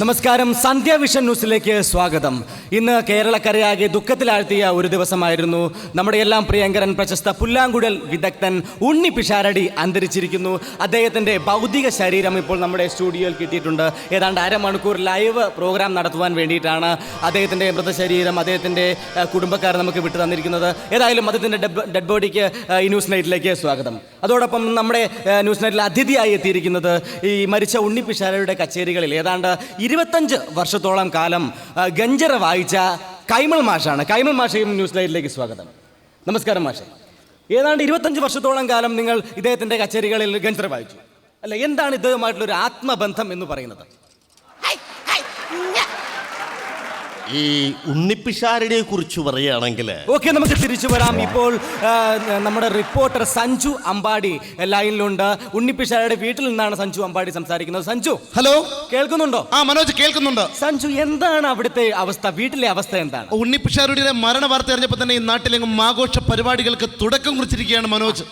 നമസ്കാരം സന്ധ്യ വിഷൻ ന്യൂസിലേക്ക് സ്വാഗതം. ഇന്ന് കേരളക്കരയാകെ ദുഃഖത്തിലാഴ്ത്തിയ ഒരു ദിവസമായിരുന്നു. നമ്മുടെ എല്ലാം പ്രിയങ്കരൻ പ്രശസ്ത പുല്ലാങ്കുഴൽ വിദഗ്ധൻ ഉണ്ണി പിഷാരടി അന്തരിച്ചിരിക്കുന്നു. അദ്ദേഹത്തിന്റെ ഭൗതിക ശരീരം ഇപ്പോൾ നമ്മുടെ സ്റ്റുഡിയോയിൽ കിട്ടിയിട്ടുണ്ട്. ഏതാണ്ട് അരമണിക്കൂർ ലൈവ് പ്രോഗ്രാം നടത്തുവാൻ വേണ്ടിയിട്ടാണ് അദ്ദേഹത്തിന്റെ മൃതശരീരം അദ്ദേഹത്തിന്റെ കുടുംബക്കാർ നമുക്ക് വിട്ടു തന്നിരിക്കുന്നത്. ഏതായാലും അദ്ദേഹത്തിന്റെ ഡെഡ് ബോഡിക്ക് ഈ ന്യൂസ് നൈറ്റിലേക്ക് സ്വാഗതം. അതോടൊപ്പം നമ്മുടെ ന്യൂസ് നൈറ്റിൽ അതിഥിയായി എത്തിയിരിക്കുന്നത് ഈ മരിച്ച ഉണ്ണി പിഷാരയുടെ കച്ചേരികളിൽ. ഏതാണ്ട് ഇരുപത്തഞ്ച് വർഷത്തോളം കാലം ഗഞ്ചറ വായിച്ച കൈമൾ മാഷാണ്. കൈമൾ മാഷയും ന്യൂസ് ലൈറ്റിലേക്ക് സ്വാഗതം. നമസ്കാരം മാഷെ. ഏതാണ്ട് ഇരുപത്തഞ്ച് വർഷത്തോളം കാലം നിങ്ങൾ ഇദ്ദേഹത്തിന്റെ കച്ചേരികളിൽ ഗഞ്ചറ വായിച്ചു. അല്ല എന്താണ് ഇദ്ദേഹമായിട്ടുള്ള ഒരു ആത്മബന്ധം എന്ന് പറയുന്നത്? ഈ ഉണ്ണിപ്പിഷാരനെ കുറിച്ച് പറയുകയാണെങ്കിൽ ഓക്കെ നമുക്ക് തിരിച്ചു വരാം. ഇപ്പോൾ ആ, നമ്മുടെ റിപ്പോർട്ടർ സഞ്ജു അമ്പാടി ലൈനിലുണ്ട്. ഉണ്ണിപ്പിഷാരയുടെ വീട്ടിൽ നിന്നാണ് സഞ്ജു അമ്പാടി സംസാരിക്കുന്നത്. സഞ്ജു ഹലോ? കേൾക്കുന്നുണ്ടോ? ആ മനോജ് കേൾക്കുന്നുണ്ട്. സഞ്ജു എന്താണ് അവിടുത്തെ അവസ്ഥ? വീട്ടിലെ അവസ്ഥ എന്താണ്? ഉണ്ണിപ്പിഷാരുടെ മരണ വാർത്ത അറിഞ്ഞപ്പോൾ തന്നെ ഈ നാട്ടിലെങ്ങും ആഘോഷ പരിപാടികൾക്ക് തുടക്കം കുറിച്ചിരിക്കുകയാണ് മനോജ്.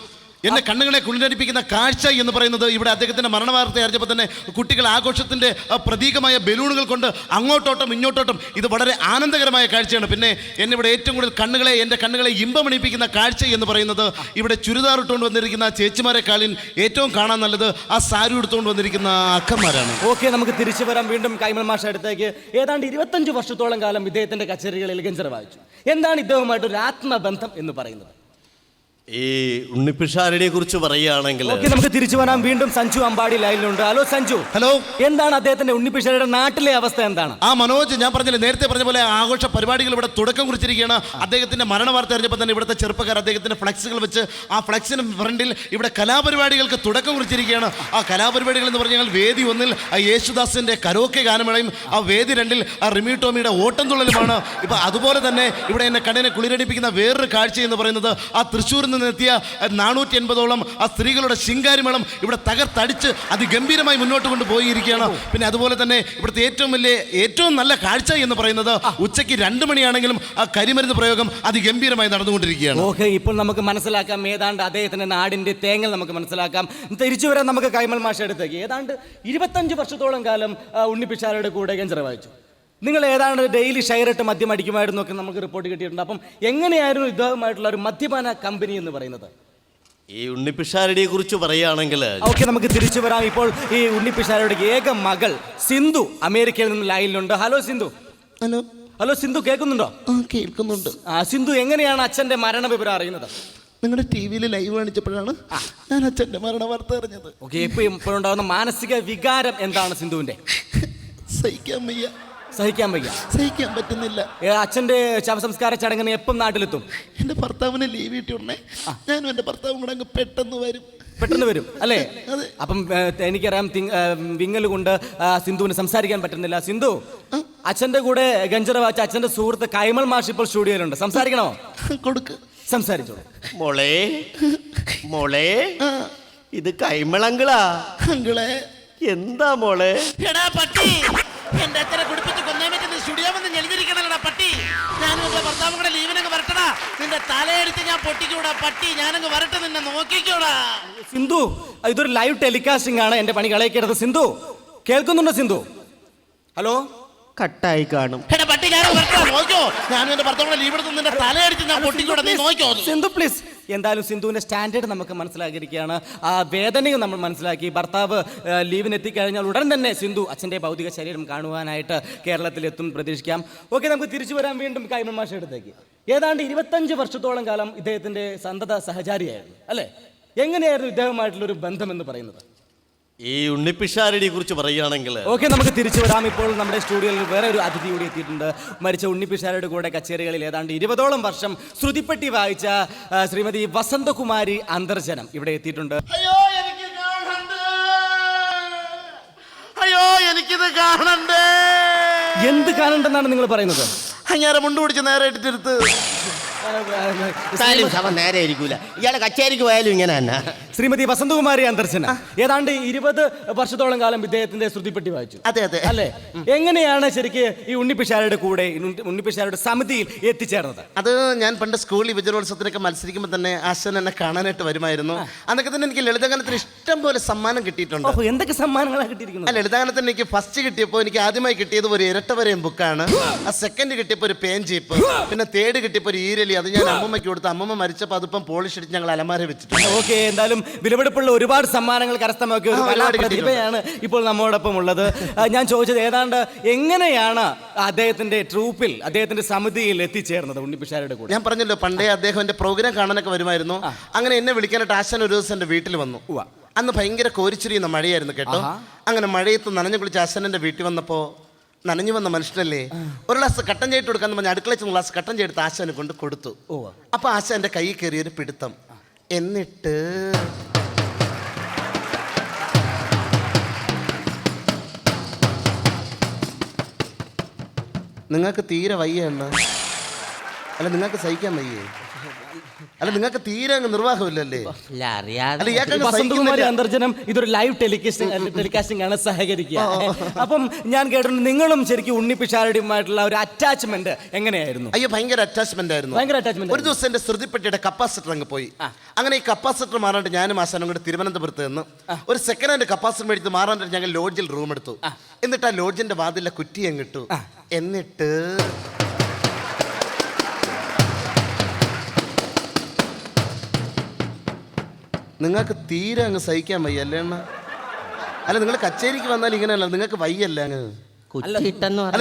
എന്നെ കണ്ണുകളെ കുളിരടിപ്പിക്കുന്ന കാഴ്ച എന്ന് പറയുന്നത് ഇവിടെ അദ്ദേഹത്തിന്റെ മരണ വാർത്ത അറിഞ്ഞപ്പോൾ തന്നെ കുട്ടികൾ ആഘോഷത്തിന്റെ പ്രതീകമായ ബലൂണുകൾ കൊണ്ട് അങ്ങോട്ടോട്ടും ഇങ്ങോട്ടോട്ടം. ഇത് വളരെ ആനന്ദകരമായ കാഴ്ചയാണ്. പിന്നെ എന്നെ ഇവിടെ ഏറ്റവും കൂടുതൽ കണ്ണുകളെ എന്റെ കണ്ണുകളെ ഇമ്പമണിപ്പിക്കുന്ന കാഴ്ച എന്ന് പറയുന്നത് ഇവിടെ ചുരിദാർ ഇട്ടുകൊണ്ട് വന്നിരിക്കുന്ന ചേച്ചിമാരെ ചേച്ചിമാരെക്കാളിൽ ഏറ്റവും കാണാൻ നല്ലത് ആ സാരി എടുത്തുകൊണ്ട് വന്നിരിക്കുന്ന അക്കന്മാരാണ്. ഓക്കെ നമുക്ക് തിരിച്ചു വരാം. വീണ്ടും കൈമൾ മാഷ അടുത്തേക്ക്. ഏതാണ്ട് ഇരുപത്തഞ്ച് വർഷത്തോളം കാലം ഇദ്ദേഹത്തിന്റെ കച്ചേരികളിൽ ഗഞ്ചർ വായിച്ചു. എന്താണ് ഇദ്ദേഹവുമായിട്ട് ഒരു ആത്മബന്ധം എന്ന് പറയുന്നത്? ഈ ഉണ്ണിപ്പിഷാരടിയെ കുറിച്ച് പറയുകയാണെങ്കിൽ ഓക്കെ നമുക്ക് തിരിച്ചു വരാം. വീണ്ടും സഞ്ജു അമ്പാടി ലൈനിലുണ്ട്. ഹലോ സഞ്ജു. ഹലോ. എന്താണ് അദ്ദേഹത്തിന്റെ ഉണ്ണിപ്പിഷാരയുടെ നാട്ടിലെ അവസ്ഥ എന്താണ്? ആ മനോജ് ഞാൻ പറഞ്ഞില്ലേ നേരത്തെ പറഞ്ഞ പോലെ ആഘോഷ പരിപാടികൾ ഇവിടെ തുടക്കം കുറിച്ചിരിക്കുകയാണ്. അദ്ദേഹത്തിന്റെ മരണ വാർത്ത അറിഞ്ഞപ്പോൾ തന്നെ ഇവിടുത്തെ ചെറുപ്പക്കാർ അദ്ദേഹത്തിന്റെ ഫ്ലക്സുകൾ വെച്ച് ആ ഫ്ലക്സിന് ഫ്രണ്ടിൽ ഇവിടെ കലാപരിപാടികൾക്ക് തുടക്കം കുറിച്ചിരിക്കുകയാണ്. ആ കലാപരിപാടികൾ എന്ന് പറഞ്ഞാൽ വേദി ഒന്നിൽ ആ യേശുദാസിന്റെ കരോക്കെ ഗാനമേളയും ആ വേദി രണ്ടിൽ ആ റിമി ടോമിയുടെ ഓട്ടം തുള്ളലുമാണ്. ഇപ്പൊ അതുപോലെ തന്നെ ഇവിടെ എന്നെ കണ്ണിനെ കുളിരടിപ്പിക്കുന്ന വേറൊരു കാഴ്ച എന്ന് പറയുന്നത് ആ തൃശ്ശൂരിൽ നിന്നെത്തിയ നാനൂറ്റി എൺപതോളം ആ സ്ത്രീകളുടെ ശിങ്കാരിമേളം ഇവിടെ തകർത്തടിച്ച് അതിഗംഭീരമായി മുന്നോട്ട് കൊണ്ടുപോയിരിക്കുകയാണ് പിന്നെ അതുപോലെ തന്നെ ഇവിടുത്തെ ഏറ്റവും വലിയ ഏറ്റവും നല്ല കാഴ്ച എന്ന് പറയുന്നത് ഉച്ചയ്ക്ക് രണ്ട് മണിയാണെങ്കിലും ആ കരിമരുന്ന് പ്രയോഗം അതിഗംഭീരമായി നടന്നുകൊണ്ടിരിക്കുകയാണ്. ഓക്കെ ഇപ്പോൾ നമുക്ക് മനസ്സിലാക്കാം ഏതാണ്ട് അദ്ദേഹത്തിന്റെ നാടിന്റെ തേങ്ങൽ നമുക്ക് മനസ്സിലാക്കാം. തിരിച്ചു വരാൻ നമുക്ക് കൈമൽ മാഷ എടുത്തേക്ക്. ഏതാണ്ട് ഇരുപത്തഞ്ച് വർഷത്തോളം കാലം ഉണ്ണിപ്പിച്ചാരുടെ കൂടെ ഞാൻ നിങ്ങൾ ഏതാണ് ഡെയിലി ഷെയറിട്ട് മദ്യം അടിക്കുമായിരുന്നു ഒക്കെ നമുക്ക് റിപ്പോർട്ട് കിട്ടിയിട്ടുണ്ട്. അപ്പം എങ്ങനെയായിരുന്നു ഇദ്ദേഹമായിട്ടുള്ള ഒരു മദ്യപാന കമ്പനി എന്ന് പറയുന്നത്? ഈ ഉണ്ണിപ്പിഷാരടിയെ കുറിച്ച് പറയുകയാണെങ്കിൽ ഓക്കെ നമുക്ക് തിരിച്ചു വരാം. ഇപ്പോൾ ഈ ഉണ്ണിപ്പിഷാരയുടെ ഏക മകൾ സിന്ധു അമേരിക്കയിൽ നിന്ന് ലൈനിലുണ്ട്. Hello Sindhu. Hello hello Sindhu കേൾക്കുന്നുണ്ടോ? കേൾക്കുന്നുണ്ട്. ആ സിന്ധു എങ്ങനെയാണ് അച്ഛന്റെ മരണ വിവരം അറിയുന്നത്? നിങ്ങളുടെ ടി വിയിൽ ലൈവ് കാണിച്ചപ്പോഴാണ് ഞാൻ അച്ഛന്റെ മരണ വാർത്ത അറിഞ്ഞത്. ഓക്കെ ഇപ്പൊ ഇപ്പോഴുണ്ടാകുന്ന മാനസിക വികാരം എന്താണ് സിന്ധുവിന്റെ? സഹിക്കാൻ വയ്യ. സഹിക്കാൻ വയ്യ. സഹിക്കാൻ പറ്റുന്നില്ല. ഏ, അച്ഛന്റെ ശവസംസ്കാര ചടങ്ങിന് എപ്പം നാട്ടിലെത്തും? എന്റെ ഭർത്താവിനെ ലീവ് കിട്ടിയുടനെ ഞാനും എന്റെ ഭർത്താവും കൂടെ അങ്ങ് പെട്ടെന്ന് വരും. പെട്ടെന്ന് വരും അല്ലേ? അതെ. അപ്പം ഏ, എനിക്കറിയാം തിങ്- ഏ, വിങ്ങൽ കൊണ്ട് ആ, സിന്ധുവിന് സംസാരിക്കാൻ പറ്റുന്നില്ല. സിന്ധു അച്ഛന്റെ കൂടെ ഗഞ്ചറ വാച്ച അച്ഛന്റെ സുഹൃത്ത് കൈമൾ മാഷ് ഇപ്പോൾ സ്റ്റുഡിയോയിലുണ്ട്. സംസാരിക്കണോ? കൊടുക്ക്. സംസാരിച്ചോളൂ മോളെ മോളെ ആ. ഇത് കൈമളങ്കിളാ അങ്കിളെ. എന്താ മോളെ? എടാ പട്ടി എന്റെ അച്ഛനെ കുടിപ്പിച്ച് ഭർത്താവും കൂടെ ലീവിനങ്ങ് വരട്ടടാ. നിന്റെ തലയെടുത്ത് ഞാൻ പൊട്ടിക്കൂടാ. പട്ടി ഞാനങ്ങ് വരട്ടെ നിന്നെ നോക്കിക്കൂടാ. സിന്ധു ഇതൊരു ലൈവ് ടെലികാസ്റ്റിംഗ് ആണ് എന്റെ പണി കളയക്കരുത് സിന്ധു കേൾക്കുന്നുണ്ടോ സിന്ധു? ഹലോ? കട്ടായി കാണും. എടാ പട്ടി ഞാൻ വരട്ടെ. നോക്കോ ഞാനും എന്റെ ഭർത്താവും കൂടെ ലീവ് എടുത്ത് നിന്റെ തലയെടുത്ത് ഞാൻ പൊട്ടിക്കൂടാ. നീ നോക്കിയോ സിന്ധു പ്ലീസ് എന്തായാലും സിന്ധുവിന്റെ സ്റ്റാൻഡേർഡ് നമുക്ക് മനസ്സിലാക്കിയിരിക്കുകയാണ്. ആ വേദനയും നമ്മൾ മനസ്സിലാക്കി. ഭർത്താവ് ലീവിനെത്തിക്കഴിഞ്ഞാൽ ഉടൻ തന്നെ സിന്ധു അച്ഛന്റെ ഭൗതിക ശരീരം കാണുവാനായിട്ട് കേരളത്തിലെത്തും പ്രതീക്ഷിക്കാം. ഓക്കെ നമുക്ക് തിരിച്ചു വരാൻ വീണ്ടും കൈമൺ മാഷ അടുത്തേക്ക്. ഏതാണ്ട് ഇരുപത്തഞ്ച് വർഷത്തോളം കാലം ഇദ്ദേഹത്തിന്റെ സന്തത സഹചാരിയായിരുന്നു അല്ലേ? എങ്ങനെയായിരുന്നു ഇദ്ദേഹമായിട്ടുള്ളൊരു ബന്ധം എന്ന് പറയുന്നത്? ഈ ഉണ്ണിപ്പിഷാരടിയെ കുറിച്ച് പറയുകയാണെങ്കിൽ. ഓക്കെ നമുക്ക് തിരിച്ചു വരാം. ഇപ്പോൾ നമ്മുടെ സ്റ്റുഡിയോയിൽ വേറെ ഒരു അതിഥി കൂടി എത്തിയിട്ടുണ്ട്. മരിച്ച ഉണ്ണിപ്പിഷാരയുടെ കൂടെ കച്ചേരികളിൽ ഏതാണ്ട് ഇരുപതോളം വർഷം ശ്രുതിപ്പെട്ടി വായിച്ച ആ, ശ്രീമതി വസന്തകുമാരി അന്തർജനം ഇവിടെ എത്തിയിട്ടുണ്ട്. അയ്യോ എനിക്ക് കാണണ്ടേ? അയ്യോ എനിക്കിത് കാണണ്ടേ? എന്ത് കാണണ്ടെന്നാണ് നിങ്ങൾ പറയുന്നത്? അങ്ങേരെ മുണ്ട് പിടിച്ച് നേരെ ഇട്ടിരുത്ത്. നേരെ ഇരിക്കൂല. ഇയാളെ കച്ചേരിക്ക് പോയാലും ഇങ്ങനെ തന്നെ. ശ്രീമതി വസന്തകുമാരി അന്തർശന ഏതാണ്ട് ഇരുപത് വർഷത്തോളം കാലം ഇദ്ദേഹത്തിന്റെ ശ്രുതിപ്പെട്ടി വായിച്ചു. അതെ അതെ. അല്ലെ? എങ്ങനെയാണ് ശരിക്ക് ഈ ഉണ്ണിപ്പിഷാരുടെ കൂടെ ഉണ്ണിപ്പിഷാരുടെ സമിതിയിൽ എത്തിച്ചേർന്നത്? അത് ഞാൻ പണ്ട് സ്കൂളിൽ വിജയോത്സവത്തിനൊക്കെ മത്സരിക്കുമ്പോൾ തന്നെ ആശൻ എന്നെ കാണാനായിട്ട് വരുമായിരുന്നു. അന്നൊക്കെ തന്നെ എനിക്ക് ലളിതഗാനത്തിന് ഇഷ്ടം പോലെ സമ്മാനം കിട്ടിയിട്ടുണ്ട്. ഓഹോ എന്തൊക്കെ സമ്മാനങ്ങളാണ് കിട്ടിയിരിക്കുന്നത്? കിട്ടിയിരിക്കുന്നത് ലളിതാനത്തിന് എനിക്ക് ഫസ്റ്റ് കിട്ടിയപ്പോൾ എനിക്ക് ആദ്യമായി കിട്ടിയത് ഒരു ഇരട്ടവരെയും ബുക്കാണ് ആ സെക്കൻഡ് കിട്ടിയപ്പോൾ ഒരു പേൻ ജീപ്പ് പിന്നെ തേർഡ് കിട്ടിയപ്പോൾ ഒരു ഈരലി. അത് ഞാൻ അമ്മമ്മയ്ക്ക് കൊടുത്തു അമ്മമ്മ മരിച്ചപ്പോൾ അതിപ്പം പോളിഷ് അടിച്ച് ഞങ്ങൾ അലമാര വെച്ചിട്ടുണ്ട്. ഓക്കെ എന്തായാലും വിലപിടിപ്പുള്ള ഒരുപാട് സമ്മാനങ്ങൾ കരസ്ഥമാക്കിയ ഒരു ആ, ഒരുപാട് കലാപ്രതിഭയാണ് ഇപ്പോൾ നമ്മോടൊപ്പം ഉള്ളത്. ആ, ഞാൻ ചോദിച്ചത് ഏതാണ്ട് എങ്ങനെയാണ് അദ്ദേഹത്തിന്റെ ട്രൂപ്പിൽ അദ്ദേഹത്തിന്റെ സമിതിയിൽ എത്തിച്ചേർന്നത് ഉണ്ണിപ്പിഷാരുടെ കൂടെ? ഞാൻ പറഞ്ഞല്ലോ പണ്ടേ അദ്ദേഹം എന്റെ പ്രോഗ്രാം കാണാനൊക്കെ വരുമായിരുന്നു. അങ്ങനെ എന്നെ വിളിക്കാനായിട്ട് ആശാൻ ഒരു ദിവസം എന്റെ വീട്ടിൽ വന്നു. ഉവ്വ. അന്ന് ഭയങ്കര കോരിച്ചിരിയുന്ന മഴയായിരുന്നു കേട്ടോ. അങ്ങനെ മഴയത്ത് നനഞ്ഞു കുളിച്ച് അച്ഛനെ വീട്ടിൽ വന്നപ്പോ നനഞ്ഞു വന്ന മനുഷ്യനല്ലേ ഒരു ഗ്ലാസ് കട്ടൻ ചെയ്തിട്ട് കൊടുക്കാന്ന് പറഞ്ഞ അടുക്കളയിൽ ചെന്ന് ഗ്ലാസ് കട്ടൻ ചെയ്തിട്ട് ആശാനെ കൊണ്ട് കൊടുത്തു. ഉവ്വ. അപ്പൊ ആശാൻ എന്റെ കൈ കയറിയൊരു പിടുത്തം. എന്നിട്ട് നിങ്ങൾക്ക് തീരെ വയ്യ എന്ന് അല്ല നിങ്ങൾക്ക് സഹിക്കാൻ വയ്യേ? അല്ല നിങ്ങൾക്ക് തീരെ അങ്ങ് നിർവാഹമില്ലല്ലേ? അല്ല ഇയാൾക്ക് അങ്ങ് വസന്തകുമാരി സഹിക്കുന്നില്ല. അന്തർജനം ഇതൊരു ലൈവ് ടെലികാസ്റ്റിംഗ് ടെലികാസ്റ്റിംഗ് ആണ് സഹകരിക്കുക. അപ്പം ഞാൻ കേട്ടിട്ടുണ്ട് നിങ്ങളും ശരിക്കും ഉണ്ണിപ്പിഷാരുടെയുമായിട്ടുള്ള ഒരു അറ്റാച്ച്മെന്റ് എങ്ങനെയായിരുന്നു? അയ്യോ ഭയങ്കര അറ്റാച്ച്മെന്റ് ആയിരുന്നു. ഭയങ്കര അറ്റാച്ച്മെന്റ് ഒരു ദിവസം എന്റെ ശ്രുതിപ്പെട്ടിയുടെ കപ്പാസിറ്റർ അങ്ങ് പോയി. അങ്ങനെ ഈ കപ്പാസിറ്റർ മാറാണ്ട് ഞാനും ആശാനും കൂടെ തിരുവനന്തപുരത്ത് നിന്ന് ഒരു സെക്കൻഡ് ഹാൻഡ് കപ്പാസിറ്റർ മേടിച്ച് മാറാണ്ട് ഞങ്ങൾ ലോഡ്ജിൽ റൂം എടുത്തു. എന്നിട്ട് ആ ലോഡ്ജിന്റെ വാതിലെ കുറ്റി അങ്ങ് ഇട്ടു. എന്നിട്ട് നിങ്ങൾക്ക് തീരെ അങ്ങ് സഹിക്കാൻ വയ്യ അല്ലേ അല്ല നിങ്ങൾ കച്ചേരിക്ക് വന്നാൽ ഇങ്ങനെയല്ല നിങ്ങൾക്ക് വയ്യല്ല അങ്ങ്? അല്ല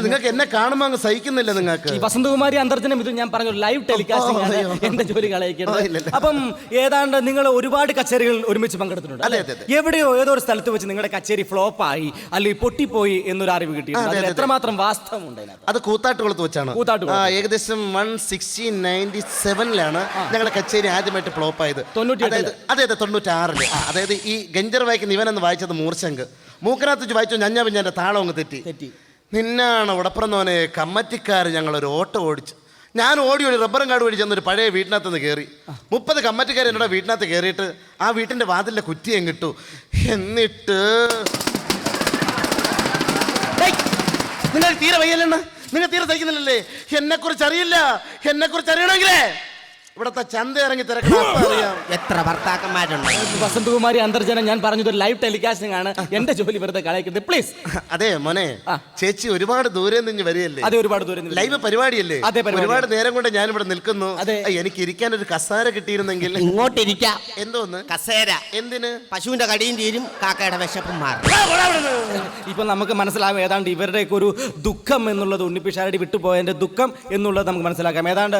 നിങ്ങൾക്ക് എന്നെ കാണുമ്പോൾ അങ്ങ് സഹിക്കുന്നില്ല നിങ്ങൾക്ക് ഈ വസന്തകുമാരി അന്തർജനം ഇത് ഞാൻ പറഞ്ഞു ലൈവ് ടെലികാസ്റ്റിംഗ് ആണ്. എന്റെ ജോലി കളയിക്കുന്നത്. അപ്പം ഏതാണ്ട് നിങ്ങൾ ഒരുപാട് കച്ചേരികൾ ഒരുമിച്ച് പങ്കെടുത്തിട്ടുണ്ട് അതെ, അല്ലേ? അതെ. എവിടെയോ ഏതോ ഒരു സ്ഥലത്ത് വെച്ച് നിങ്ങളുടെ കച്ചേരി ഫ്ലോപ്പായി അല്ലെങ്കിൽ പൊട്ടിപ്പോയി എന്നൊരു അറിവ് കിട്ടിയിട്ടുണ്ട് അതെ, അതിൽ അതെ, എത്രമാത്രം വാസ്തവമുണ്ട് അതിനകത്ത് അത് കൂത്താട്ടുകുളത്ത് വെച്ചാണ് കൂത്താട്ടുകുളത്ത്. ആ, ഏകദേശം വൺ സിക്സ്റ്റീൻ നയന്റി സെവനിലാണ് ഞങ്ങളുടെ കച്ചേരി ആദ്യമായിട്ട് ഫ്ലോപ്പ് ആയത് തൊണ്ണൂറ്റിയെട്ടിൽ? അതായത് അതെ അതെ തൊണ്ണൂറ്റാറിൽ അതായത് ഈ ഗഞ്ചർ വായിക്കുന്ന ഇവനെന്ന് വായിച്ചത് മൂർശങ്ക് മൂക്കനകത്ത് വെച്ച് വായിച്ചോ ഞഞ്ഞ എന്റെ താളം അങ്ങ് തെറ്റി. തെറ്റി. നിന്നാണ് ഉടപ്പുറന്നോനെ കമ്മറ്റിക്കാർ ഞങ്ങളൊരു ഓട്ടോ ഓടിച്ചു. ഞാൻ ഓടി ഓടി റബ്ബറും കാട് ഓടി ചെന്നൊരു പഴയ വീട്ടിനകത്ത് നിന്ന് കയറി മുപ്പത് കമ്മറ്റിക്കാർ എന്നോട് വീട്ടിനകത്ത് കയറിയിട്ട് ആ വീട്ടിന്റെ വാതിലിലെ കുറ്റിയും കിട്ടു എന്നിട്ട് നിങ്ങൾ തീരെ വയ്യല്ലെന്ന് നിങ്ങൾ തീരെ സഹിക്കുന്നില്ലല്ലേ? എന്നെക്കുറിച്ച് അറിയില്ല. എന്നെക്കുറിച്ച് അറിയണമെങ്കിലേ. ഇവിടത്തെ ചന്ത ഇറങ്ങി തിരക്കണം അപ്പൊ അറിയാം. എത്ര ഭർത്താക്കന്മാരുണ്ട്? വസന്തകുമാരി അന്തർജനം ഞാൻ പറഞ്ഞത് ഒരു ലൈവ് ടെലികാസ്റ്റിംഗ് ആണ്. എന്റെ ജോലി വെറുതെ കളയിക്കുന്നത് പ്ലീസ് അതെ മോനെ ചേച്ചി ഒരുപാട് ദൂരെ നിന്ന് വരികയല്ലേ? അതെ ഒരുപാട് ദൂരെ നിന്ന് ലൈവ് പരിപാടിയല്ലേ? അതെ, ഒരുപാട് നേരം കൊണ്ട് ഞാൻ ഇവിടെ നിൽക്കുന്നു. അതെ. എനിക്ക് ഇരിക്കാൻ ഒരു കസാര കിട്ടിയിരുന്നെങ്കിൽ ഇങ്ങോട്ടിരിക്കാം. എന്തോന്ന് കസേര. എന്തിന്? പശുവിന്റെ കടിയും തീരും കാക്കയുടെ വിശപ്പും മാറും. ഇപ്പൊ നമുക്ക് മനസ്സിലാവും ഏതാണ്ട് ഇവരുടെയൊക്കെ ഒരു ദുഃഖം എന്നുള്ളത് ഉണ്ണിപ്പിഷാരടി വിട്ടുപോയതിന്റെ ദുഃഖം എന്നുള്ളത് നമുക്ക് മനസ്സിലാക്കാം. ഏതാണ്ട്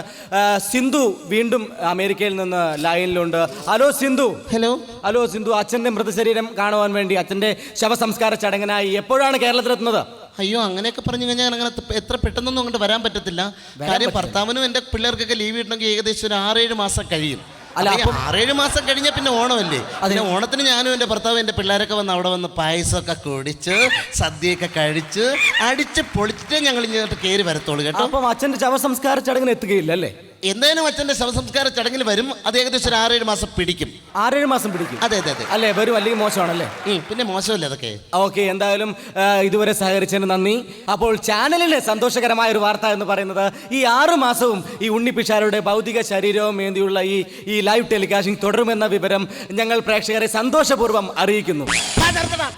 സിന്ധു വീണ്ടും അമേരിക്കയിൽ നിന്ന് ലൈനിലുണ്ട്. Hello Sindhu. Hello. Hello Sindhu. അച്ഛന്റെ മൃതശരീരം കാണുവാൻ വേണ്ടി അച്ഛന്റെ ശവസംസ്കാര ചടങ്ങിനായി എപ്പോഴാണ് കേരളത്തിലെത്തുന്നത്? അയ്യോ അങ്ങനെയൊക്കെ പറഞ്ഞു കഴിഞ്ഞാൽ അങ്ങനെ എത്ര പെട്ടെന്നൊന്നും അങ്ങോട്ട് വരാൻ പറ്റത്തില്ല. കാര്യം ഭർത്താവിനും എന്റെ പിള്ളേർക്കൊക്കെ ലീവ് കിട്ടണമെങ്കിൽ ഏകദേശം ഒരു ആറേഴ് മാസം കഴിയും. അല്ല, ആറേഴ് മാസം കഴിഞ്ഞാൽ പിന്നെ ഓണമല്ലേ? അതിന് ഓണത്തിന് ഞാനും എന്റെ ഭർത്താവും എന്റെ പിള്ളേരൊക്കെ വന്ന് അവിടെ വന്ന് പായസമൊക്കെ കുടിച്ച് സദ്യയൊക്കെ കഴിച്ച് അടിച്ച് പൊളിച്ചിട്ടേ ഞങ്ങൾ ഇങ്ങോട്ട് കയറി വരത്തോളൂ കേട്ടോ. അപ്പം അച്ഛന്റെ ശവസംസ്കാര ചടങ്ങിന് എത്തുകയില്ല അല്ലേ? എന്തായാലും അച്ഛന്റെ ശവസംസ്കാര ചടങ്ങിൽ വരും. അത് ഏകദേശം ഒരു ആറേഴ് മാസം പിടിക്കും. ആറേഴ് മാസം പിടിക്കും. അതെ അതെ അതെ. അല്ലേ? വരും അല്ലെങ്കിൽ മോശമാണല്ലേ? ഉം, പിന്നെ മോശമല്ലേ അതൊക്കെ? ഓക്കെ എന്തായാലും ആ, ഇതുവരെ സഹകരിച്ചതിന് നന്ദി. അപ്പോൾ ചാനലിലെ സന്തോഷകരമായ ഒരു വാർത്ത എന്ന് പറയുന്നത് ഈ ആറു മാസവും ഈ ഉണ്ണിപ്പിഷാരുടെ ഭൗതിക ശരീരവും ഏന്തിയുള്ള ഈ ഈ ലൈവ് ടെലികാസ്റ്റിംഗ് തുടരുമെന്ന വിവരം ഞങ്ങൾ പ്രേക്ഷകരെ സന്തോഷപൂർവം അറിയിക്കുന്നു. ആ, നിർത്തടാ.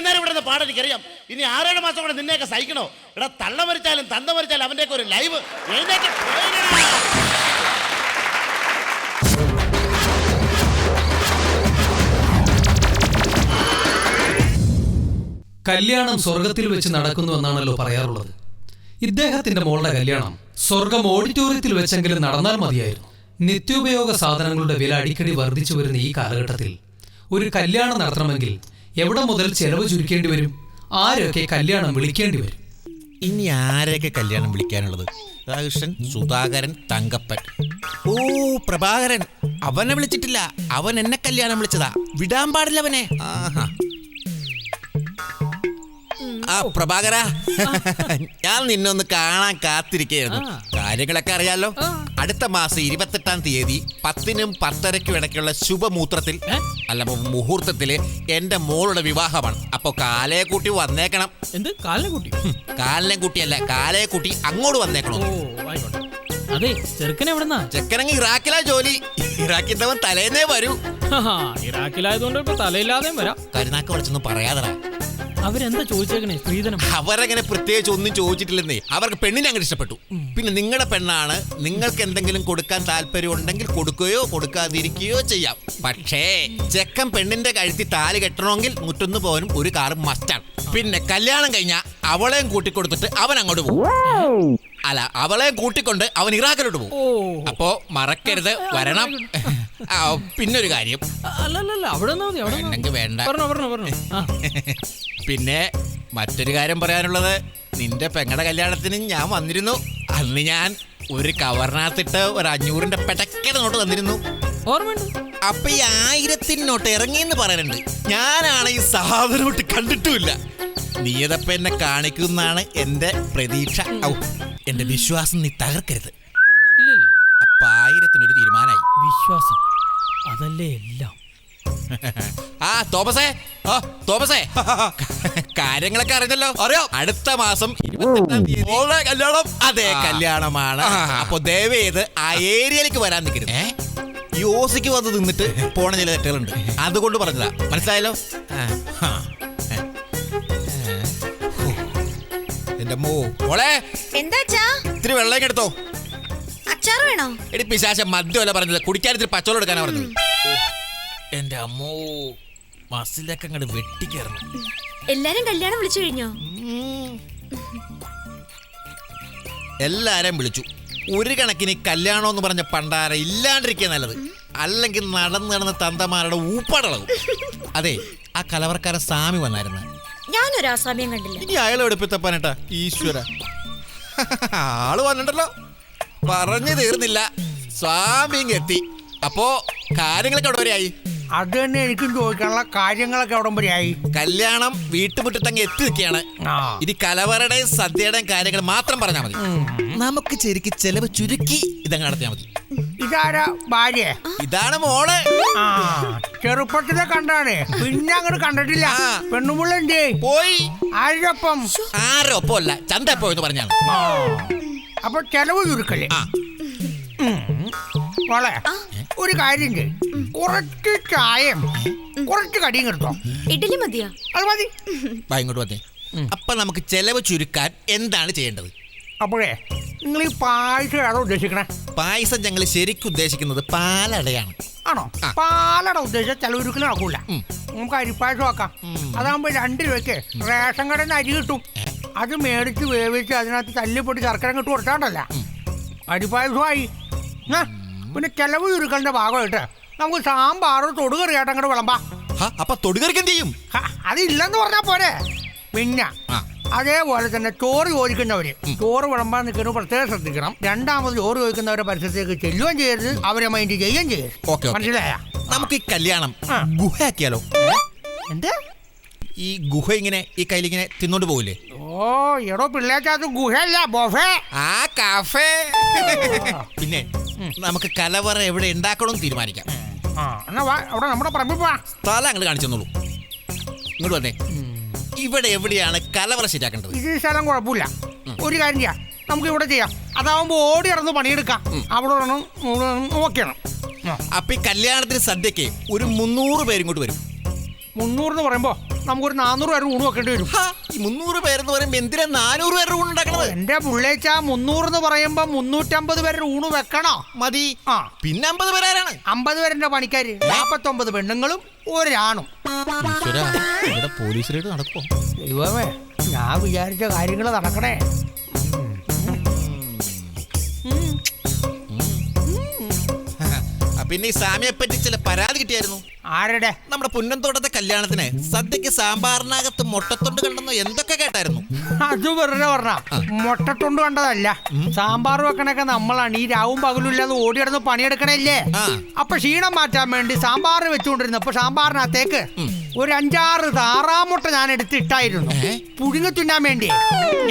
ഇത്രയും നേരം ഇവിടെ നിന്ന് പാടാൻ എനിക്കറിയാം ഇനി ആറേഴ് മാസം കൂടെ നിന്നെയൊക്കെ സഹിക്കണോ? ഇവിടെ തള്ള മരിച്ചാലും തന്ത മരിച്ചാലും അവന്റെയൊക്കെ ഒരു ലൈവ് എഴുന്നേറ്റ് കല്യാണം സ്വർഗത്തിൽ വെച്ച് നടക്കുന്നു എന്നാണല്ലോ പറയാറുള്ളത്. ഇദ്ദേഹത്തിന്റെ മോളുടെ കല്യാണം സ്വർഗം ഓഡിറ്റോറിയത്തിൽ വെച്ചെങ്കിലും നടന്നാൽ മതിയായിരുന്നു. നിത്യോപയോഗ സാധനങ്ങളുടെ വില അടിക്കടി വർദ്ധിച്ചു വരുന്ന ഈ കാലഘട്ടത്തിൽ ഒരു കല്യാണം നടത്തണമെങ്കിൽ എവിടെ മുതൽ ചെലവ് ചുരുക്കേണ്ടി വരും? ആരൊക്കെ കല്യാണം വിളിക്കേണ്ടി വരും? ഇനി ആരൊക്കെ കല്യാണം വിളിക്കാനുള്ളത്? രാധാകൃഷ്ണൻ സുധാകരൻ തങ്കപ്പൻ. ഓ പ്രഭാകരൻ. അവനെ വിളിച്ചിട്ടില്ല. അവൻ എന്നെ കല്യാണം വിളിച്ചതാ. വിടാൻ പാടില്ല അവനെ. ആഹാ. ആ പ്രഭാകര. ഞാൻ നിന്നൊന്ന് കാണാൻ കാത്തിരിക്കുകയായിരുന്നു കാര്യങ്ങളൊക്കെ അറിയാലോ. അടുത്ത മാസം ഇരുപത്തെട്ടാം തീയതി പത്തിനും പത്തരയ്ക്കും ഇടയ്ക്കുള്ള ശുഭമൂത്രത്തിൽ അല്ല മുഹൂർത്തത്തിൽ എന്റെ മോളുടെ വിവാഹമാണ്. അപ്പൊ കാലയെ കൂട്ടി വന്നേക്കണം. എന്ത്? കാലിനെ കൂട്ടി കാലിനെ കൂട്ടിയല്ല കാലയെ കൂട്ടി അങ്ങോട്ട് വന്നേക്കണം അതെ ചെറുക്കൻ എവിടെന്നാ? ചെക്കനെങ്കിൽ ഇറാഖിലാ ജോലി. ഇറാഖിന്നവൻ തലേന്നേ വരൂ. ഇറാഖിലായതുകൊണ്ട് ഇപ്പൊ തലയില്ലാതെയും വരാം. കരുനാക്ക വിളിച്ചൊന്നും പറയാതടാ. അവരെന്താ ചോദിച്ചേക്കണേ? സ്ത്രീധനം. അവരങ്ങനെ പ്രത്യേകിച്ച് ഒന്നും ചോദിച്ചിട്ടില്ലെന്നേ. അവർക്ക് പെണ്ണിനെ അങ്ങനെ ഇഷ്ടപ്പെട്ടു. പിന്നെ നിങ്ങളുടെ പെണ്ണാണ്. നിങ്ങൾക്ക് എന്തെങ്കിലും കൊടുക്കാൻ താല്പര്യം ഉണ്ടെങ്കിൽ കൊടുക്കുകയോ കൊടുക്കാതിരിക്കുകയോ ചെയ്യാം. പക്ഷേ ചെക്കൻ പെണ്ണിന്റെ കഴുത്തി താലി കെട്ടണമെങ്കിൽ മുറ്റൊന്ന് പോകാനും ഒരു കാറ് മസ്റ്റാണ് പിന്നെ കല്യാണം കഴിഞ്ഞാൽ അവളെയും കൂട്ടിക്കൊടുത്തിട്ട് അവൻ അങ്ങോട്ട് പോകും. അല്ല അവളെയും കൂട്ടിക്കൊണ്ട് അവൻ ഇറാഖിലോട്ട് പോകും. അപ്പോ മറക്കരുത്. വരണം. ആ, ഒരു കാര്യം. അല്ലല്ല അവിടെ നിന്നാ മതി അവിടെ നിന്നാ മതി. വേണ്ടെങ്കിൽ വേണ്ട. പറഞ്ഞോ പറഞ്ഞോ പറഞ്ഞോ. ആ. പിന്നെ മറ്റൊരു കാര്യം പറയാനുള്ളത്. നിന്റെ പെങ്ങടെ കല്യാണത്തിന് ഞാൻ വന്നിരുന്നു. അന്ന് ഞാൻ ഒരു കവറിനകത്തിട്ട് ഒരു അഞ്ഞൂറിന്റെ പെടക്കട നോട്ട് തന്നിരുന്നു. ഓർമ്മയുണ്ട്? അപ്പൊ ഈ ആയിരത്തിന് നോട്ട് ഇറങ്ങിയെന്ന് പറയുന്നുണ്ട് ഞാനാണ് ഈ സാധനം കണ്ടിട്ടുമില്ല. നീയതപ്പ എന്നെ കാണിക്കുന്നാണ് എന്റെ പ്രതീക്ഷ. ഔ, എന്റെ വിശ്വാസം നീ തകർക്കരുത്. ഇല്ലില്ല അപ്പൊ ആയിരത്തിനൊരു തീരുമാനമായി. വിശ്വാസം. അതല്ലേ എല്ലാം. ആ തോമസേ. ആ തോമസേ. കാര്യങ്ങളൊക്കെ അറിഞ്ഞല്ലോ. അറിയോ? അടുത്ത മാസം ഇരുപത്തെട്ടാം തീയതി. മോളെ കല്യാണം. അതെ കല്യാണമാണ്. അപ്പൊ ദയവേത് ആ ഏരിയയിലേക്ക് വരാൻ നിൽക്കരുത്. ഈ ഓസിക്ക് വന്ന് നിന്നിട്ട് പോണ ചില തെറ്റുകളുണ്ട്. അതുകൊണ്ട് പറഞ്ഞതാ. മനസ്സിലായല്ലോ? ആ, ആ. ഹോ. എന്റെ മോ. മോളെ. എന്താച്ചാ ഇത്തിരി വെള്ളം എടുത്തോ. അച്ചാർ വേണോ? എടി പിശാശ മദ്യമല്ല പറഞ്ഞത്. കുടിക്കാനത്തിൽ പച്ചോളം എടുക്കാനാ പറഞ്ഞത്. എന്റെ അമ്മോ മസിലൊക്കെ അങ്ങോട്ട് വെട്ടിക്കയറണം. എല്ലാരും കല്യാണം വിളിച്ചു കഴിഞ്ഞോ? എല്ലാരെയും വിളിച്ചു. ഒരു കണക്കിന് കല്യാണം എന്ന് പറഞ്ഞ പണ്ടാര ഇല്ലാണ്ടിരിക്കുക നല്ലത്. അല്ലെങ്കിൽ നടന്ന് നടന്ന തന്തമാരുടെ ഊപ്പാടളവും അതെ ആ കലവർക്കാരൻ സ്വാമി വന്നായിരുന്നു. ഞാനൊരു ആസാമ്യം കണ്ടില്ല. ഇനി അയാൾ എടുപ്പിത്തപ്പാനട്ടാ ഈശ്വര. ആൾ വന്നിട്ടല്ലോ. പറഞ്ഞു തീർന്നില്ല. സ്വാമി എത്തി. അപ്പോ കാര്യങ്ങളൊക്കെ അവിടെ വരെയായി? അത് തന്നെ എനിക്കും ചോദിക്കാനുള്ള കാര്യങ്ങളൊക്കെ എവിടം വരെയായി? കല്യാണം വീട്ടുമുറ്റത്തങ്ങ് എത്തി നിൽക്കുകയാണ്. ആ. ഇനി കലവറയുടെയും സദ്യയുടെയും കാര്യങ്ങൾ മാത്രം പറഞ്ഞാൽ മതി. നമുക്ക് ശരിക്ക് ചെലവ് ചുരുക്കി ഇതങ്ങ് നടത്തിയാൽ മതി. ഇതാരാ ഭാര്യ? ഇതാണ് മോൾ. ആ ചെറുപ്പത്തിലെ കണ്ടാണ്. പിന്നെ അങ്ങോട്ട് കണ്ടിട്ടില്ല. ആ. പെണ്ണുമുള്ള എന്തേ പോയി. ആരൊപ്പം ആരൊപ്പമല്ല ചന്ത പോയെന്ന് പറഞ്ഞാണ്. ആ. അപ്പൊ ചെലവ് ചുരുക്കല്ലേ. മോളെ ഒരു കാര്യം ചെയ്യ്. കുറച്ച് ചായം കുറച്ച് കടിയും കിട്ടോ ഇഡലി മതിയോ? അത് മതി. വാ ഇങ്ങോട്ട് വന്നേ. അപ്പൊ നമുക്ക് ചെലവ് ചുരുക്കാൻ എന്താണ് ചെയ്യേണ്ടത്? അപ്പോഴേ നിങ്ങൾ ഈ പായസം ഏതാ ഉദ്ദേശിക്കണേ? പായസം ഞങ്ങൾ ശരിക്കും ഉദ്ദേശിക്കുന്നത് പാലടയാണ്. ആണോ? ആ. പാലട ഉദ്ദേശിച്ച ചെലവൊരുക്കിന് ആക്കൂല ഉം. നമുക്ക് അരിപ്പായസം ആക്കാം. അതാകുമ്പോ രണ്ട് രൂപയ്ക്ക് റേഷൻ കടന്ന് നിന്ന് അരി കിട്ടും. അത് മേടിച്ച് വേവിച്ച് അതിനകത്ത് തല്ലിപ്പൊട്ടി ശർക്കര ഇട്ട് കൊടുത്താണ്ടല്ല അരിപ്പായസമായി പിന്നെ ചെലവ് ചുരുക്കലിന്റെ ഭാഗമായിട്ട് നമുക്ക് സാമ്പാർ തൊടുകറിയായിട്ട് അങ്ങോട്ട് വിളമ്പാ. അപ്പൊ തൊടുകറിക്ക് എന്ത് ചെയ്യും? അതില്ലെന്ന് പറഞ്ഞാ പോരെ. പിന്നെ അതേപോലെ തന്നെ ചോറ് ചോദിക്കുന്നവര്. ചോറ് വിളമ്പാൻ നിൽക്കുന്നത് പ്രത്യേകം ശ്രദ്ധിക്കണം. രണ്ടാമത് ചോറ് ചോദിക്കുന്നവരെ പരിസരത്തേക്ക് ചെല്ലുകയും ചെയ്യരുത്. അവരെ മൈൻഡ് ചെയ്യുകയും ചെയ്യരുത്. മനസ്സിലായ? നമുക്ക് ഈ കല്യാണം. ഗുഹയാക്കിയാലോ? എന്താ? ഈ ഗുഹ ഇങ്ങനെ ഈ കയ്യിലിങ്ങനെ തിന്നോണ്ട് പോകില്ലേ ഓ എടോ പിള്ളേക്കകത്ത് ഗുഹയല്ല ബൊഫേ. ആ കാഫേ. പിന്നെ നമുക്ക് കലവറ എവിടെ ഉണ്ടാക്കണം തീരുമാനിക്കാം. ആ എന്നാ വാ അവിടെ നമ്മുടെ പറമ്പിൽ പോവാ. സ്ഥലം അങ്ങോട്ട് കാണിച്ചു തന്നോളൂ. ഇങ്ങോട്ട് വന്നേ. ഇവിടെ എവിടെയാണ് കലവറ ശരിയാക്കേണ്ടത്? ഇത് ഈ സ്ഥലം കുഴപ്പമില്ല. ഒരു കാര്യം ചെയ്യാം. നമുക്ക് ഇവിടെ ചെയ്യാം. അതാവുമ്പോ ഓടി ഇറന്ന് പണിയെടുക്കാം. അവിടെ ഇവിടെ ഇടണം, നോക്കണം അപ്പൊ ഈ കല്യാണത്തിന് സദ്യക്ക് ഒരു മുന്നൂറ് പേര് ഇങ്ങോട്ട് വരും. മുന്നൂറെന്ന് പറയുമ്പോ നമുക്കൊരു നാനൂറ് പേര് ഊണ് വെക്കേണ്ടി വരും. ഈ മുന്നൂറ് പേരെന്ന് പറയുമ്പോ എന്തിനാ നാനൂറ് പേരുടെ ഊണ് ഉണ്ടാക്കണത്? എന്റെ പുള്ളേച്ച മുന്നൂറ് എന്ന് പറയുമ്പോ മുന്നൂറ്റമ്പത് പേരുടെ ഊണ് വെക്കണോ? മതി. ആ. പിന്നെ അമ്പത് പേരാരാണ്? അമ്പത് പേരുടെ പണിക്കാര്. നാപ്പത്തൊമ്പത് പെണ്ണുങ്ങളും ഒരാണും. ഇവിടെ പോലീസ് റെയ്ഡ് നടക്കുമോ ദൈവമേ ഞാൻ വിചാരിച്ച കാര്യങ്ങൾ നടക്കണേ. പിന്നെ ഈ സാമിയെ പറ്റി ചില പരാതി കിട്ടിയായിരുന്നു. ആരുടെ? നമ്മുടെ പുന്നന്തോട്ടത്തെ കല്യാണത്തിന് സദ്യക്ക് സാമ്പാറിനകത്ത് മുട്ടത്തൊണ്ട് കണ്ടെന്നോ എന്തൊക്കെ കേട്ടായിരുന്നു? അത് വെറുതെ പറഞ്ഞ. മുട്ടത്തൊണ്ട് കണ്ടതല്ല. സാമ്പാർ വെക്കണൊക്കെ നമ്മളാണ്. ഈ രാവും പകലും ഇല്ലാതെ ഓടിയിടന്ന് പണിയെടുക്കണല്ലേ. അപ്പൊ ക്ഷീണം മാറ്റാൻ വേണ്ടി സാമ്പാർ വെച്ചുകൊണ്ടിരുന്നപ്പോ സാമ്പാറിനകത്തേക്ക് ഒരു അഞ്ചാറ് താറാമുട്ട ഞാൻ എടുത്തിട്ടായിരുന്നു പുഴുങ്ങി തിന്നാൻ വേണ്ടി.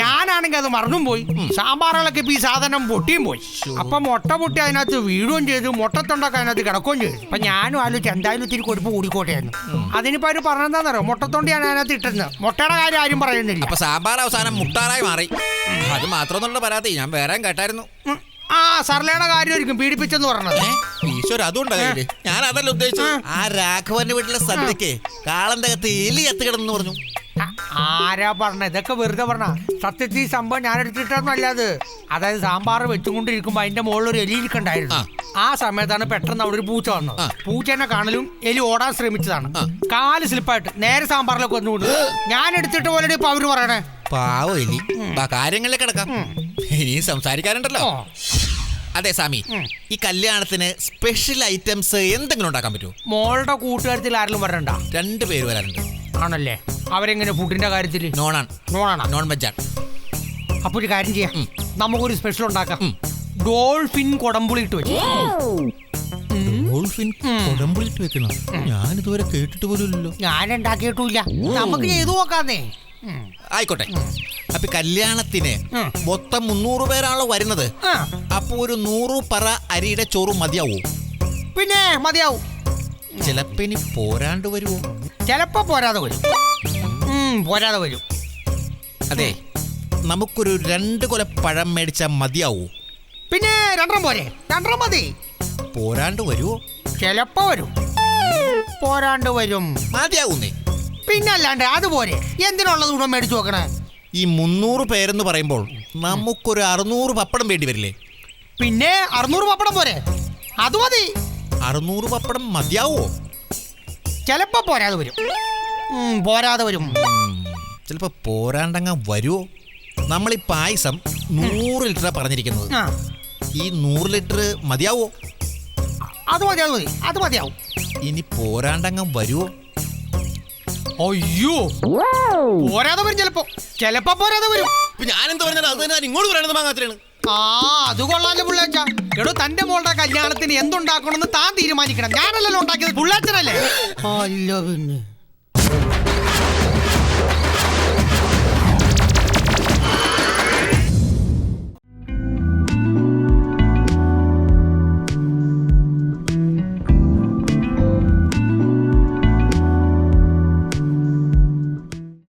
ഞാനാണെങ്കിൽ അത് മറന്നും പോയി. സാമ്പാറുകളൊക്കെ ഇപ്പൊ ഈ സാധനം പൊട്ടിയും പോയി. അപ്പൊ മുട്ട പൊട്ടി അതിനകത്ത് വീഴുകയും ചെയ്തു. മുട്ടത്തൊണ്ടൊക്കെ അതിനകത്ത് കിടക്കുകയും ചെയ്തു. അപ്പൊ ഞാനും ആലോചിച്ച് എന്തായാലും ഇത്തിരി കൊടുപ്പ് കൂടിക്കോട്ടെയായിരുന്നു അതിനിപ്പോ അവർ പറഞ്ഞെന്താണെന്നറിയോ മുട്ടത്തൊണ്ടി ഞാൻ അതിനകത്ത് ഇട്ടിരുന്നത്. മുട്ടയുടെ കാര്യം ആരും പറയുന്നില്ല. അപ്പൊ സാമ്പാർ അവസാനം മുട്ടാറായി മാറി. അത് മാത്രമൊന്നുള്ള പരാതി. ഞാൻ വേറെ കേട്ടായിരുന്നു. ആ സർലയുടെ കാര്യമായിരിക്കും പീഡിപ്പിച്ചെന്ന് പറഞ്ഞത്. ഈശ്വര അതുകൊണ്ടാ കയ്യിൽ ഞാൻ അതല്ല ഉദ്ദേശിച്ചത്. ആ. രാഘവന്റെ വീട്ടിലെ സദ്യക്ക് കാളന്റെ അകത്ത് എലി എത്തുകിടന്നു പറഞ്ഞു. ആരാ പറഞ്ഞ? ഇതൊക്കെ വെറുതെ പറഞ്ഞ. സത്യത്തിൽ ഈ സംഭവം ഞാൻ എടുത്തിട്ടൊന്നും അല്ലാത് അതായത് സാമ്പാർ വെച്ചുകൊണ്ടിരിക്കുമ്പോ അതിന്റെ മുകളിൽ ഒരു എലി ഇരിക്കണ്ടായിരുന്നു. ആ. സമയത്താണ് പെട്ടെന്ന് അവിടെ ഒരു പൂച്ച വന്നത്. പൂച്ചേനെ കാണലും എലി ഓടാൻ ശ്രമിച്ചതാണ്. കാൽ സ്ലിപ്പായിട്ട് നേരെ സാമ്പാറിലേക്ക് വന്നുകൊണ്ട് ഞാൻ എടുത്തിട്ട് പോലെ ഇപ്പൊ അവർ പറയണേ. പാവം എലി ആ കാര്യങ്ങളിലേക്ക് കിടക്കാം. ഇനി സംസാരിക്കാനുണ്ടല്ലോ. അതെ സാമി. ഈ കല്യാണത്തിന് സ്പെഷ്യൽ ഐറ്റംസ് എന്തെങ്കിലും ഉണ്ടാക്കാൻ പറ്റുമോ? മോളുടെ കൂട്ടുകാരത്തിൽ ആരെങ്കിലും വരണ്ട? രണ്ട് പേര് വരാനുണ്ട് ആണല്ലേ? അവരെങ്ങനെ ഫുഡിന്റെ കാര്യത്തിൽ? നോണാണ്. നോണാണ്? നോൺ വെജാണ് അപ്പൊ ഒരു കാര്യം ചെയ്യാം. നമുക്കൊരു സ്പെഷ്യൽ ഉണ്ടാക്കാം. ഡോൾഫിൻ കൊടമ്പുളി ഇട്ട് വെച്ചു. ഡോൾഫിൻ കൊടമ്പുളിട്ട് വെക്കണം ഞാൻ ഇതുവരെ കേട്ടിട്ട് പോലുമില്ലല്ലോ ഞാൻ ഉണ്ടാക്കിയിട്ടില്ല നമുക്ക് ചെയ്തു നോക്കാന്നേ. ആയിക്കോട്ടെ. അപ്പൊ കല്യാണത്തിന് മൊത്തം മുന്നൂറ് പേരാണല്ലോ വരുന്നത്. അപ്പൊ ഒരു നൂറ് പറ അരിയുടെ ചോറ് മതിയാവൂ? പിന്നെ മതിയാവും. ചിലപ്പോ ഇനി പോരാണ്ട് വരുമോ ചിലപ്പോ പോരാതെ വരും. പോരാതെ വരും. അതെ. നമുക്കൊരു രണ്ട് കൊല പഴം മേടിച്ചാൽ മതിയാവൂ? പിന്നെ രണ്ടെണ്ണം പോരെ. രണ്ടെണ്ണം മതി. പോരാണ്ട് വരുമോ ചിലപ്പോ വരും. പോരാണ്ട് വരും. മതിയാവുന്നേ. പിന്നെ അല്ലാണ്ട് അതുപോലെ എന്തിനുള്ളത് ഗുണം മേടിച്ചു നോക്കണേ? ഈ മുന്നൂറ് പേരെന്ന് പറയുമ്പോൾ നമുക്കൊരു അറുന്നൂറ് പപ്പടം വേണ്ടി വരില്ലേ? പിന്നെ അറുന്നൂറ് പപ്പടം പോരെ. അത് മതി. അറുന്നൂറ് പപ്പടം മതിയാവോ? ചിലപ്പോ പോരാതെ വരും. ഉം, പോരാതെ വരും. ചിലപ്പോ പോരാണ്ടങ്ങ വരുമോ നമ്മൾ ഈ പായസം നൂറ് ലിറ്റർ പറഞ്ഞിരിക്കുന്നത്. ആ. ഈ നൂറ് ലിറ്റർ മതിയാവോ? അത് മതി അത് മതി. അത് മതിയാവും. ഇനി പോരാണ്ടങ്ങ വരുമോ അയ്യോ. പോരാതെ വരും ചിലപ്പോ. ചിലപ്പോ പോരാതെ വരും. ഞാനെന്ത് പറഞ്ഞാലും അത് ഞാൻ ഇങ്ങോട്ട് പറയണത് മാങ്ങാത്തിനാണ് ആ അത് കൊള്ളാലോ പിള്ളേച്ച. എടോ തന്റെ മോളുടെ കല്യാണത്തിന് എന്തുണ്ടാക്കണമെന്ന് താൻ തീരുമാനിക്കണം. ഞാനല്ലല്ലോ ഉണ്ടാക്കിയത്. പുള്ളാച്ചനല്ലേ? അല്ല പിന്നെ.